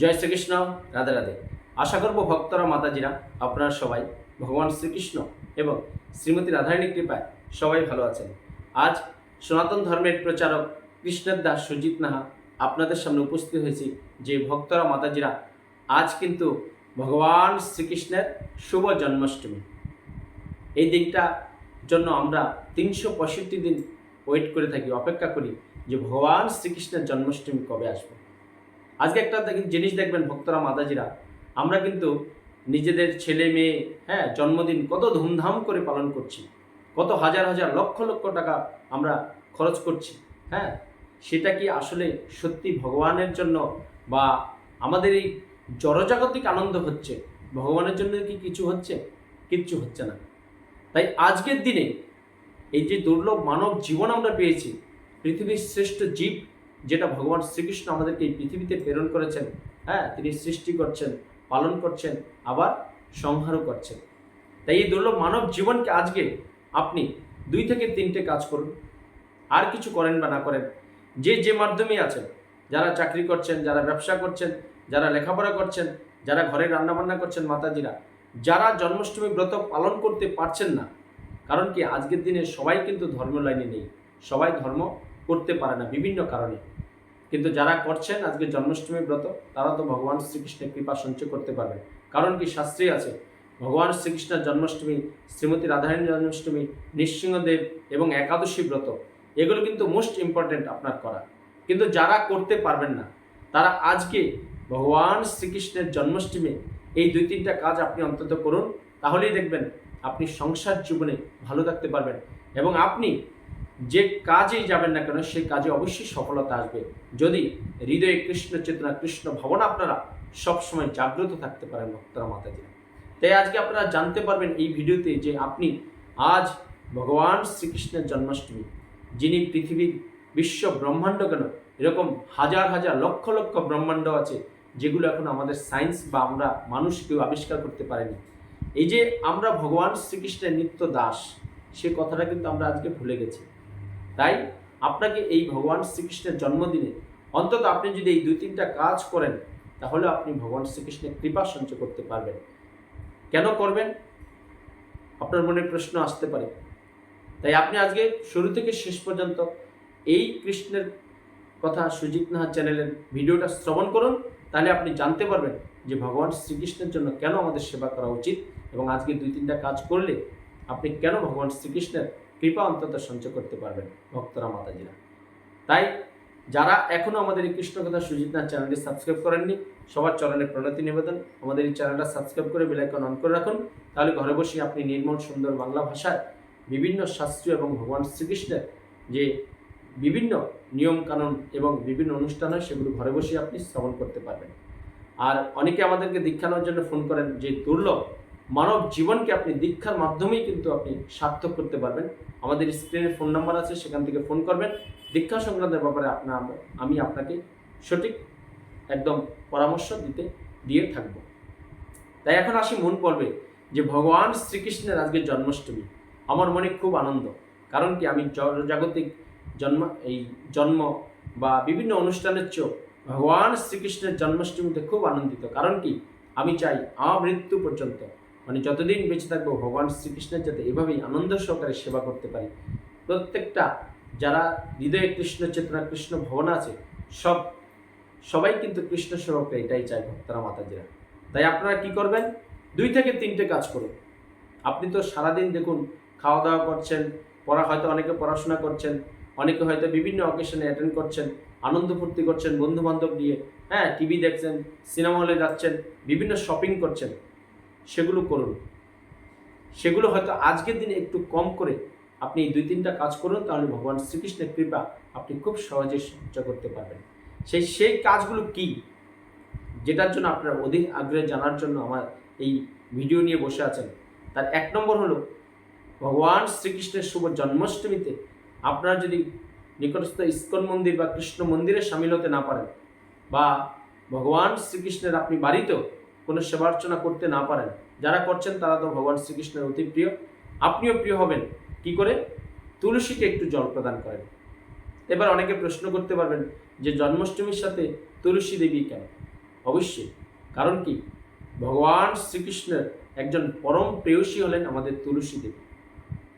জয় শ্রীকৃষ্ণ, রাধে রাধে। আশা করব ভক্তরা, মাতাজিরা, আপনারা সবাই ভগবান শ্রীকৃষ্ণ এবং শ্রীমতী রাধারানীর কৃপায় সবাই ভালো আছেন। আজ সনাতন ধর্মের প্রচারক কৃষ্ণের দাস সুজিত নাহা আপনাদের সামনে উপস্থিত হয়েছি। যে ভক্তরা, মাতাজিরা, আজ কিন্তু ভগবান শ্রীকৃষ্ণের শুভ জন্মাষ্টমী। এই দিনটা জন্য আমরা তিনশো পঁয়ষট্টি দিন ওয়েট করে থাকি, অপেক্ষা করি যে ভগবান শ্রীকৃষ্ণের জন্মাষ্টমী কবে আসবে। আজকে একটা জিনিস দেখবেন, ভক্তরা, মাতাজিরা। আমরা কিন্তু নিজেদের ছেলে মেয়ে হ্যাঁ জন্মদিন কত ধুমধাম করে পালন করছি। কত হাজার হাজার লক্ষ লক্ষ টাকা আমরা খরচ করছি হ্যাঁ? সেটা কি আসলে সত্যি ভগবানের জন্য বা আমাদের এই জড়জাগতিক আনন্দ হচ্ছে? ভগবানের জন্য কি কিছু হচ্ছে? কিচ্ছু হচ্ছে না। তাই আজকের দিনে এই যে দুর্লভ মানব জীবন আমরা পেয়েছি, পৃথিবীর শ্রেষ্ঠ জীব যেটা ভগবান শ্রীকৃষ্ণ আমাদেরকে এই পৃথিবীতে প্রেরণ করেছেন হ্যাঁ তিনি সৃষ্টি করছেন, পালন করছেন, আবার সংহারও করছেন। তাই এই দুর্লভ মানব জীবনকে আজকে আপনি দুই থেকে তিনটে কাজ করুন। আর কিছু করেন বা না করেন, যে যে মাধ্যমে আছেন, যারা চাকরি করছেন, যারা ব্যবসা করছেন, যারা লেখাপড়া করছেন, যারা ঘরে রান্নাবান্না করছেন মাতাজিরা, যারা জন্মাষ্টমী ব্রত পালন করতে পারছেন না, কারণ কি আজকের দিনে সবাই কিন্তু ধর্ম লাইনে নেই, সবাই ধর্ম করতে পারে না বিভিন্ন কারণে। কিন্তু যারা করছেন আজকে জন্মাষ্টমী ব্রত, তারা তো ভগবান শ্রীকৃষ্ণের কৃপা সঞ্চয় করতে পারবে কারণ কি শাস্ত্রী আছে, ভগবান শ্রীকৃষ্ণের জন্মাষ্টমী, শ্রীমতী রাধারানী জন্মাষ্টমী, নৃসিংহদেব এবং একাদশী ব্রত, এগুলো কিন্তু মোস্ট ইম্পর্ট্যান্ট আপনার করা। কিন্তু যারা করতে পারবেন না, তারা আজকে ভগবান শ্রীকৃষ্ণের জন্মাষ্টমী, এই দুই তিনটা কাজ আপনি অন্তত করুন, তাহলেই দেখবেন আপনি সংসার জীবনে ভালো থাকতে পারবেন এবং আপনি যে কাজেই যাবেন না কেন, সেই কাজে অবশ্যই সফলতা আসবে। যদি হৃদয়ে কৃষ্ণ চেতনা, কৃষ্ণ ভাবনা আপনারা সবসময় জাগ্রত থাকতে পারেন ভক্তরা মাতাজি তাই আজকে আপনারা জানতে পারবেন এই ভিডিওতে যে আপনি আজ ভগবান শ্রীকৃষ্ণের জন্মাষ্টমী, যিনি পৃথিবীর বিশ্ব ব্রহ্মাণ্ড কেন, এরকম হাজার হাজার লক্ষ লক্ষ ব্রহ্মাণ্ড আছে, যেগুলো এখন আমাদের সায়েন্স বা আমরা মানুষ কেউ আবিষ্কার করতে পারেনি। এই যে আমরা ভগবান শ্রীকৃষ্ণের নিত্য দাস, সে কথাটা কিন্তু আমরা আজকে ভুলে গেছি। তাই আপনাকে এই ভগবান শ্রীকৃষ্ণের জন্মদিনে অন্তত আপনি যদি এই দুই তিনটা কাজ করেন, তাহলে আপনি ভগবান শ্রীকৃষ্ণের কৃপা সঞ্চয় করতে পারবেন। কেন করবেন? আপনার মনে প্রশ্ন আসতে পারে। তাই আপনি আজকে শুরু থেকে শেষ পর্যন্ত এই কৃষ্ণের কথা সুজিত নাহা চ্যানেলের ভিডিওটা শ্রবণ করুন, তাহলে আপনি জানতে পারবেন যে ভগবান শ্রীকৃষ্ণের জন্য কেন আমাদের সেবা করা উচিত এবং আজকে দুই তিনটা কাজ করলে আপনি কেন ভগবান শ্রীকৃষ্ণের কৃপা অন্তত সঞ্চয় করতে পারবেন ভক্তরা মাতাজিরা। তাই যারা এখনও আমাদের এই কৃষ্ণ কথা সুজিত নাথ চ্যানেলটি সাবস্ক্রাইব করেননি, সবার চরণে প্রণতি নিবেদন। আমাদের এই চ্যানেলটা সাবস্ক্রাইব করে বেলাইকন অন করে রাখুন। তাহলে ঘরে বসে আপনি নির্মল সুন্দর বাংলা ভাষায় বিভিন্ন শাস্ত্রীয় এবং ভগবান শ্রীকৃষ্ণের যে বিভিন্ন নিয়ম কানুন এবং বিভিন্ন অনুষ্ঠান হয়, সেগুলো ঘরে বসে আপনি শ্রবণ করতে পারবেন। আর অনেকে আমাদেরকে দীক্ষা নেওয়ার জন্য ফোন করেন যে, দুর্লভ মানব জীবনকে আপনি দীক্ষার মাধ্যমেই কিন্তু আপনি সার্থক করতে পারবেন। আমাদের স্ক্রিনে ফোন নাম্বার আছে, সেখান থেকে ফোন করবেন। দীক্ষা সংক্রান্তের ব্যাপারে আপনার আমি আপনাকে সঠিক একদম পরামর্শ দিতে, দিয়ে থাকব। তাই এখন আসি মন পড়বে যে ভগবান শ্রীকৃষ্ণের আজকে জন্মাষ্টমী। আমার মনে খুব আনন্দ, কারণ কি আমি জাগতিক জন্ম, এই জন্ম বা বিভিন্ন অনুষ্ঠানের চেয়েও ভগবান শ্রীকৃষ্ণের জন্মাষ্টমীতে খুব আনন্দিত। কারণ কি? আমি চাই আমার মৃত্যু পর্যন্ত মানে যতদিন বেঁচে থাকব, ভগবান শ্রীকৃষ্ণের যাতে এভাবেই আনন্দ সহকারে সেবা করতে পারি, প্রত্যেকটা যারা হৃদয়ে কৃষ্ণ চেতনা, কৃষ্ণ ভবন আছে, সব, সবাই কিন্তু কৃষ্ণ সেবকরা এটাই চায় ভক্তরা, মাতাজিরা। তাই আপনারা কি করবেন? দুই থেকে তিনটে কাজ করুন। আপনি তো সারাদিন দেখুন খাওয়া দাওয়া করছেন, পড়া, হয়তো অনেকে পড়াশোনা করছেন, অনেকে হয়তো বিভিন্ন অকেশনে অ্যাটেন্ড করছেন, আনন্দ ফুর্তি করছেন বন্ধু বান্ধব নিয়ে হ্যাঁ টিভি দেখছেন সিনেমা হলে যাচ্ছেন, বিভিন্ন শপিং করছেন। সেগুলো করুন। সেগুলো হয়তো আজকের দিনে একটু কম করে আপনি এই দুই তিনটা কাজ করুন, তাহলে ভগবান শ্রীকৃষ্ণের কৃপা আপনি খুব সহজে সঞ্চয় করতে পারবেন। সেই সেই কাজগুলো কি? যেটার জন্য আপনার অধিক আগ্রহে জানার জন্য আমার এই ভিডিও নিয়ে বসে আছেন, তার এক নম্বর হলো ভগবান শ্রীকৃষ্ণের শুভ জন্মাষ্টমীতে আপনারা যদি নিকটস্থ ইস্কন মন্দির বা কৃষ্ণ মন্দিরে সামিল হতে না পারেন বা ভগবান শ্রীকৃষ্ণের আপনি বাড়িতেও কোনো সেবার্চনা করতে না পারেন। যারা করছেন তারা তো ভগবান শ্রীকৃষ্ণের অতি প্রিয়। আপনিও প্রিয় হবেন। কি করে? তুলসীকে একটু জল প্রদান করেন। এবার অনেকে প্রশ্ন করতে পারবেন যে জন্মাষ্টমীর সাথে তুলসী দেবী কেন? অবশ্যই। কারণ কি? ভগবান শ্রীকৃষ্ণের একজন পরম প্রেয়সী হলেন আমাদের তুলসী দেবী।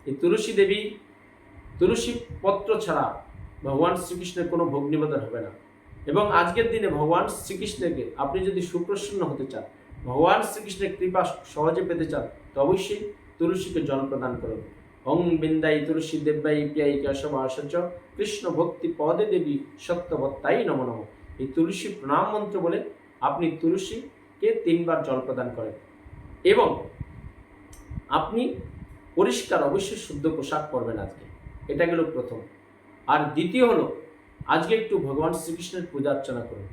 এই তুলসী দেবী, তুলসী পত্র ছাড়া ভগবান শ্রীকৃষ্ণের কোনো ভোগ হবে না। এবং আজকের দিনে ভগবান শ্রীকৃষ্ণকে আপনি যদি সুপ্রসন্ন হতে চান, ভগবান শ্রীকৃষ্ণের কৃপা সহজে পেতে চান, তো অবশ্যই তুলসীকে জল প্রদান করুন। ওং বিন্দাই তুলসী দেব্যাই পিয়াই কেশব আশাচ কৃষ্ণ ভক্তি পদে দেবী সত্যবত্তাই নম নম। এই তুলসী প্রণাম মন্ত্র বলে আপনি তুলসীকে তিনবার জল প্রদান করেন। এবং আপনি পরিষ্কার, অবশ্যই শুদ্ধ পোশাক পরবেন আজকে। এটা গেল প্রথম। আর দ্বিতীয় হলো আজকে একটু ভগবান শ্রীকৃষ্ণের পূজা অর্চনা করুন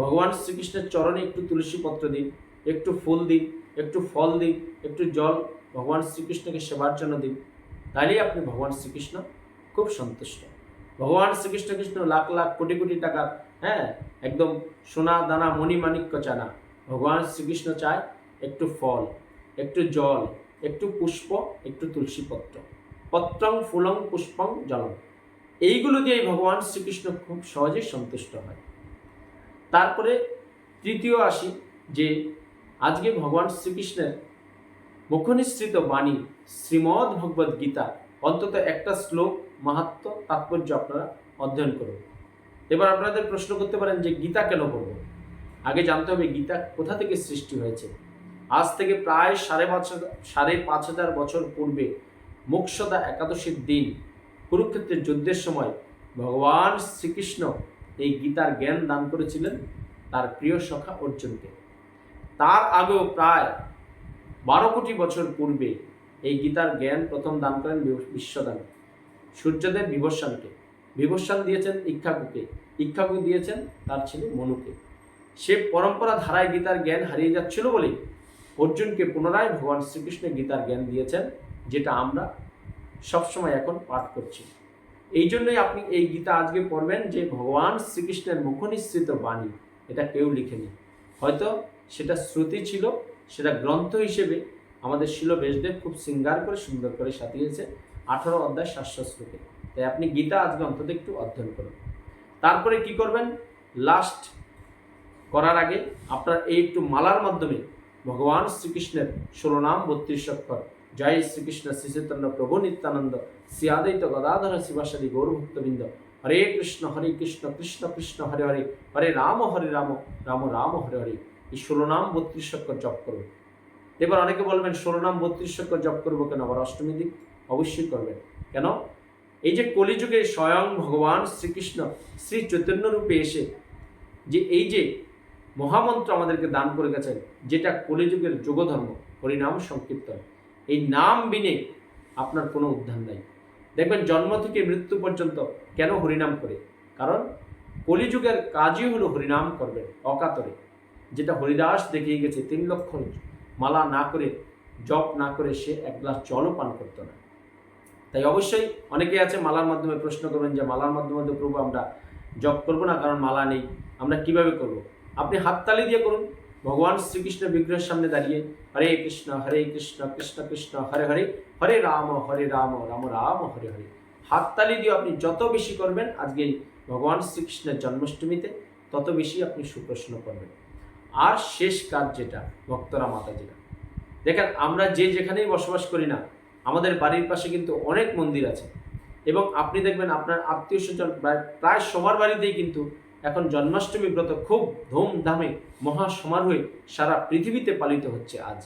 ভগবান শ্রীকৃষ্ণের চরণে একটু তুলসী পত্র দিন, একটু ফুল দিন, একটু ফল দিন, একটু জল, ভগবান শ্রীকৃষ্ণকে সেবার জন্য দিন। তাহলেই আপনি ভগবান শ্রীকৃষ্ণ খুব সন্তুষ্ট। ভগবান শ্রীকৃষ্ণ কৃষ্ণ লাখ লাখ কোটি কোটি টাকার হ্যাঁ একদম সোনা, দানা মণিমাণিক্য চানা। ভগবান শ্রীকৃষ্ণ চায় একটু ফল, একটু জল, একটু পুষ্প, একটু তুলসী পত্র। পত্রং, ফুলং, পুষ্পং জলম এইগুলো দিয়ে ভগবান শ্রীকৃষ্ণ খুব সহজেই সন্তুষ্ট হয়। তারপরে তৃতীয় আসি যে আজকে ভগবান শ্রীকৃষ্ণের মুখনিসৃত বাণী শ্রীমদ্ ভগবদ গীতা অন্তত একটা শ্লোক মাহাত্ম তাৎপর্য আপনারা অধ্যয়ন করুন। এবার আপনাদের প্রশ্ন করতে পারেন যে গীতা কেন পড়ব আগে জানতে হবে গীতা কোথা থেকে সৃষ্টি হয়েছে। আজ থেকে প্রায় সাড়ে পাঁচ সাড়ে পাঁচ হাজার বছর পূর্বে মোক্ষদা একাদশীর দিন কুরুক্ষেত্রের যুদ্ধের সময় ভগবান শ্রীকৃষ্ণ এই গীতার জ্ঞান দান করেছিলেন তার প্রিয় সখা অর্জুনকে। তার আগেও প্রায় বারো কোটি বছর পূর্বে এই গীতার জ্ঞান প্রথম দান করেন বিশ্বদান, সূর্যদেব বিভস্বানকে। বিভস্বান দিয়েছেন ইক্ষাকুকে। ইক্ষাকু দিয়েছেন তার ছেলে মনুকে। সে পরম্পরা ধারায় গীতার জ্ঞান হারিয়ে যাচ্ছিল বলেই অর্জুনকে পুনরায় ভগবান শ্রীকৃষ্ণ গীতার জ্ঞান দিয়েছেন, যেটা আমরা সবসময় এখন পাঠ করছি। এই জন্যই আপনি এই গীতা আজকে পড়বেন যে ভগবান শ্রীকৃষ্ণের মুখনিসৃত বাণী, এটা কেউ লিখেনি। হয়তো সেটা শ্রুতি ছিল, সেটা গ্রন্থ হিসেবে আমাদের শিল বেশদেব খুব সিঙ্গার করে, সুন্দর করে সাজিয়েছে, আঠারো অধ্যায় শ্লোকে। তাই আপনি গীতা আজকে অন্তত একটু অধ্যয়ন করুন। তারপরে কি করবেন? লাস্ট করার আগে আপনার এই একটু মালার মাধ্যমে ভগবান শ্রীকৃষ্ণের ষোলো নাম, বত্রিশ অক্ষর জয় শ্রীকৃষ্ণ শ্রী চৈতন্য প্রভু নিত্যানন্দ শ্রী আদিত্য গদাধর শিবাসাদি গৌরভক্তবৃন্দ। হরে কৃষ্ণ হরে কৃষ্ণ কৃষ্ণ কৃষ্ণ, হরে হরে হরে রাম হরে রাম রাম রাম, হরে হরে। এই ষোলো নাম বত্রিশ অক্ষর জপ করুন। এবার অনেকে বলবেন, ষোলো নাম বত্রিশ অক্ষর জপ করব কেন? আবার অষ্টমী দিক অবশ্যই করবেন। কেন? এই যে কলিযুগে স্বয়ং ভগবান শ্রীকৃষ্ণ শ্রী চৈতন্য রূপে এসে যে এই যে মহামন্ত্র আমাদেরকে দান করে গেছেন, যেটা কলিযুগের যোগধর্ম, হরিনাম সংকীর্তন। এই নাম বিনে আপনার কোনো উদ্ধার নাই। দেখবেন জন্ম থেকে মৃত্যু পর্যন্ত কেন হরিনাম করে? কারণ কলিযুগের কাজই হলো হরিনাম করবেন অকাতরে। যেটা হরিদাস দেখিয়ে গেছে তিন লক্ষ মালা না করে, জপ না করে সে এক গ্লাস জলও পান করতো না। তাই অবশ্যই অনেকে আছে মালার মাধ্যমে প্রশ্ন করবেন যে মালার মাধ্যমে তো প্রভু আমরা জপ করব না, কারণ মালা নেই। আমরা কীভাবে করব। আপনি হাততালি দিয়ে করুন। ভগবান শ্রীকৃষ্ণ বিগ্রহের সামনে দাঁড়িয়ে হরে কৃষ্ণ হরে কৃষ্ণ কৃষ্ণ কৃষ্ণ, হরে হরে হরে রাম হরে রাম রাম রাম, হরে হরে। হাততালি দিয়ে আপনি যত বেশি করবেন, আজকে ভগবান শ্রীকৃষ্ণের জন্মাষ্টমীতে তত বেশি আপনি সুপ্রশ্ন করবেন। আর শেষ কাজ যেটা, ভক্তরা মাতাজিরা দেখেন, আমরা যে যেখানেই বসবাস করি না, আমাদের বাড়ির পাশে কিন্তু অনেক মন্দির আছে। এবং আপনি দেখবেন, আপনার আত্মীয় স্বজন প্রায় সবার বাড়িতেই কিন্তু এখন জন্মাষ্টমী ব্রত খুব ধুমধামে মহা সমারোহে সারা পৃথিবীতে পালিত হচ্ছে আজ।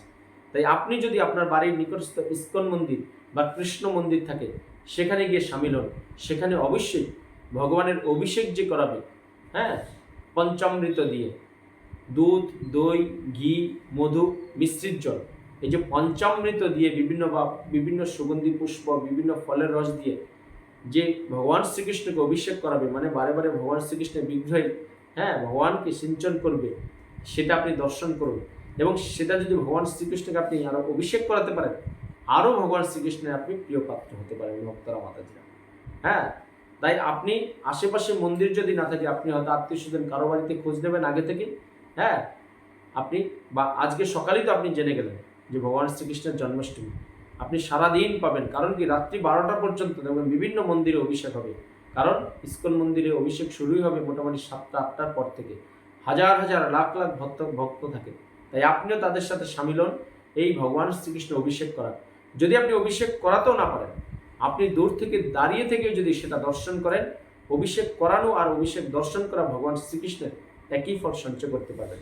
তাই আপনি যদি আপনার বাড়ির নিকটস্থ ইস্কন মন্দির বা কৃষ্ণ মন্দির থাকে, সেখানে গিয়ে সামিল হন সেখানে অবশ্যই ভগবানের অভিষেক যে করাবে হ্যাঁ পঞ্চামৃত দিয়ে। দুধ, দই, ঘি, মধু, মিশ্রিত জল। এই যে পঞ্চামৃত দিয়ে বিভিন্ন বা, বিভিন্ন সুগন্ধি পুষ্প, বিভিন্ন ফলের রস দিয়ে যে ভগবান শ্রীকৃষ্ণকে অভিষেক করাবে মানে বারে বারে ভগবান শ্রীকৃষ্ণের বিগ্রহে হ্যাঁ ভগবানকে সিঞ্চন করবে, সেটা আপনি দর্শন করুন। এবং সেটা যদি ভগবান শ্রীকৃষ্ণকে আপনি আরও অভিষেক করাতে পারেন আরও ভগবান শ্রীকৃষ্ণের আপনি প্রিয় পাত্র হতে পারেন ভক্তরা, মাতাজিরা। হ্যাঁ তাই আপনি আশেপাশে মন্দির যদি না থাকে, আপনি হয়তো আত্মীয় স্বজন কারও বাড়িতে খোঁজ নেবেন আগে থেকে হ্যাঁ আপনি বা আজকে সকালেই তো আপনি জেনে গেলেন যে ভগবান শ্রীকৃষ্ণের জন্মাষ্টমী। আপনি সারা দিন পাবেন। কারণ কি? রাত্রি বারোটা পর্যন্ত দেখবেন বিভিন্ন মন্দিরে অভিষেক হবে। কারণ ইস্কন মন্দিরে অভিষেক শুরুই হবে মোটামুটি সাতটা, আটটার পর থেকে। হাজার হাজার, লাখ লাখ ভক্ত ভক্ত থাকে। তাই আপনিও তাদের সাথে সামিল হন। এই ভগবান শ্রীকৃষ্ণ অভিষেক করা যদি আপনি অভিষেক করাতেও না পারেন, আপনি দূর থেকে, দাঁড়িয়ে থেকে যদি সেটা দর্শন করেন, অভিষেক করানো আর অভিষেক দর্শন করা ভগবান শ্রীকৃষ্ণের একই ফল সঞ্চয় করতে পারবেন।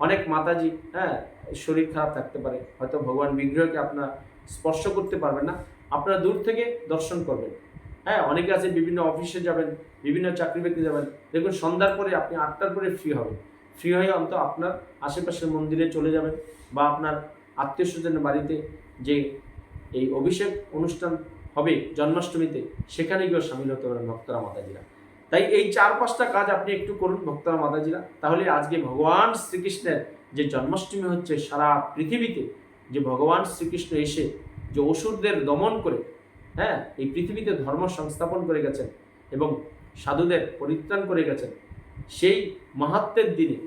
অনেক মাতাজি হ্যাঁ শরীর খারাপ থাকতে পারে। হয়তো ভগবান বিগ্রহকে আপনার স্পর্শ করতে পারবেন না। আপনারা দূর থেকে দর্শন করবেন। হ্যাঁ অনেকে আছে বিভিন্ন অফিসে যাবেন, বিভিন্ন চাকরি বাকরি যাবেন। দেখুন, সন্ধ্যার পরে আপনি আটটার পরে ফ্রি হবেন। ফ্রি হয়ে অন্ত আপনার আশেপাশের মন্দিরে চলে যাবেন বা আপনার আত্মীয় স্বজনের বাড়িতে যে এই অভিষেক অনুষ্ঠান হবে জন্মাষ্টমীতে, সেখানে গিয়েও সামিল হতে পারেন ভক্তরা মাতাজিরা। তাই এই চার পাঁচটা কাজ আপনি একটু করুন ভক্তরা মাতাজিরা। তাহলে আজকে ভগবান শ্রীকৃষ্ণের যে জন্মাষ্টমী হচ্ছে সারা পৃথিবীতে যে ভগবান শ্রীকৃষ্ণ এসে যে অসুরদের দমন করে হ্যাঁ এই পৃথিবীতে ধর্ম সংস্থাপন করে গেছেন এবং সাধুদের পরিত্রাণ করে গেছেন, সেই মাহাত্মের দিনে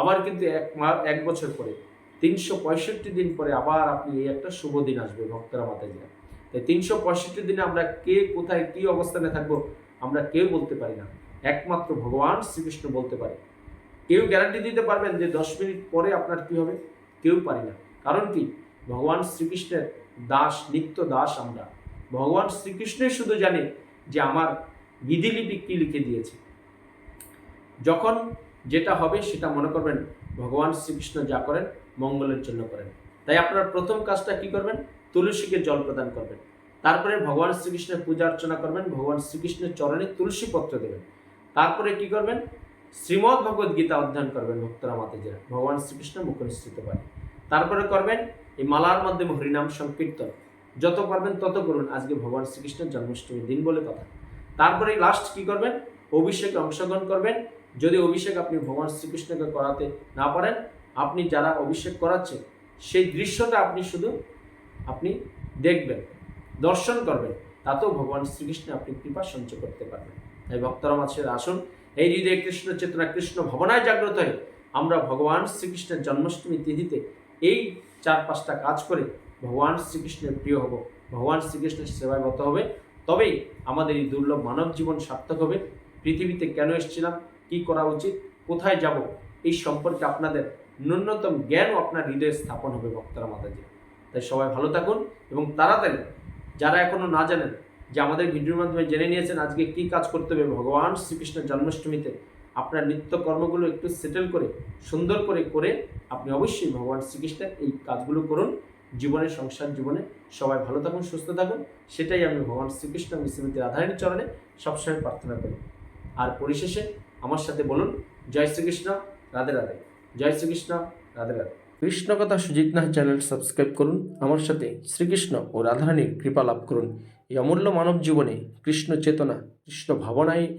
আবার কিন্তু এক এক বছর পরে, তিনশো পঁয়ষট্টি দিন পরে আবার আপনি এই একটা শুভ দিন আসবে ভক্তরা মাতাজিরা। তাই তিনশো পঁয়ষট্টি দিনে আমরা কে কোথায় কি অবস্থানে থাকব আমরা কেউ বলতে পারি না। একমাত্র ভগবান শ্রীকৃষ্ণ বলতে পারে। কেউ গ্যারান্টি দিতে পারবেন যে দশ মিনিট পরে আপনার কি হবে? কেউ পারি না। কারণ কি? ভগবান শ্রীকৃষ্ণের দাস, নিত্য দাস আমরা। ভগবান শ্রীকৃষ্ণই শুধু জানে যে আমার বিধিলিপি কি লিখে দিয়েছে। যখন যেটা হবে সেটা মনে করবেন ভগবান শ্রীকৃষ্ণ যা করেন, মঙ্গলের জন্য করেন। তাই আপনার প্রথম কাজটা কি করবেন? তুলসীকে জল প্রদান করবেন। তারপরে ভগবান শ্রীকৃষ্ণের পূজা অর্চনা করবেন, ভগবান শ্রীকৃষ্ণের চরণে তুলসী পত্র দেবেন। তারপরে কি করবেন? শ্রীমদ্ ভগবদ গীতা অধ্যয়ন করবেন ভক্তরা মাতাজিরা। ভগবান শ্রীকৃষ্ণ মুখনিশ্চিত পারে তারপরে করবেন এই মালার মাধ্যমে হরিনাম সংকীর্তন। যত পারবেন তত করুন। আজকে ভগবান শ্রীকৃষ্ণের জন্মাষ্টমীর দিন বলে কথা। তারপরে লাস্ট কি করবেন? অভিষেকে অংশগ্রহণ করবেন। যদি অভিষেক আপনি ভগবান শ্রীকৃষ্ণকে করাতে না পারেন, আপনি যারা অভিষেক করাচ্ছেন, সেই দৃশ্যটা আপনি শুধু আপনি দেখবেন, দর্শন করবেন। তাতেও ভগবান শ্রীকৃষ্ণ আপনি কৃপা সঞ্চয় করতে পারবেন। তাই ভক্তরা মাছের আসুন। এই হৃদয়ে কৃষ্ণ চেতনা, কৃষ্ণ ভবনায় জাগ্রত হয়ে আমরা ভগবান শ্রীকৃষ্ণের জন্মাষ্টমী তিথিতে এই চার পাঁচটা কাজ করে ভগবান শ্রীকৃষ্ণের প্রিয় হব। ভগবান শ্রীকৃষ্ণের সেবায় গত হবে। তবেই আমাদের এই দুর্লভ মানব জীবন সার্থক হবে। পৃথিবীতে কেন এসেছিলাম কি করা উচিত? কোথায় যাব? এই সম্পর্কে আপনাদের ন্যূনতম জ্ঞানও আপনার হৃদয়ে স্থাপন হবে ভক্তরা মাতাজি তাই সবাই ভালো থাকুন এবং তাড়াতাড়ি, যারা এখনও না জানেন, যে আমাদের ভিডিওর মাধ্যমে জেনে নিয়েছেন আজকে কি কাজ করতে হবে, ভগবান শ্রীকৃষ্ণের জন্মাষ্টমীতে আপনার নিত্য কর্মগুলো একটু সেটেল করে, সুন্দর করে করে আপনি অবশ্যই ভগবান শ্রীকৃষ্ণের এই কাজগুলো করুন। জীবনে, সংসার জীবনে সবাই ভালো থাকুন, সুস্থ থাকুন। সেটাই আমি ভগবান শ্রীকৃষ্ণ এবং শ্রীমতী রাধারানীর চরণে সবসময় প্রার্থনা করি। আর পরিশেষে আমার সাথে বলুন, জয় শ্রীকৃষ্ণ, রাধে রাধে। জয় শ্রীকৃষ্ণ, রাধে রাধে। কৃষ্ণ কথা সুজিত নাথ চ্যানেল সাবস্ক্রাইব করুন। আমার সাথে শ্রীকৃষ্ণ ও রাধারানীর কৃপা লাভ করুন। এই অমূল্য মানব জীবনে কৃষ্ণ চেতনা, কৃষ্ণ ভাবনায়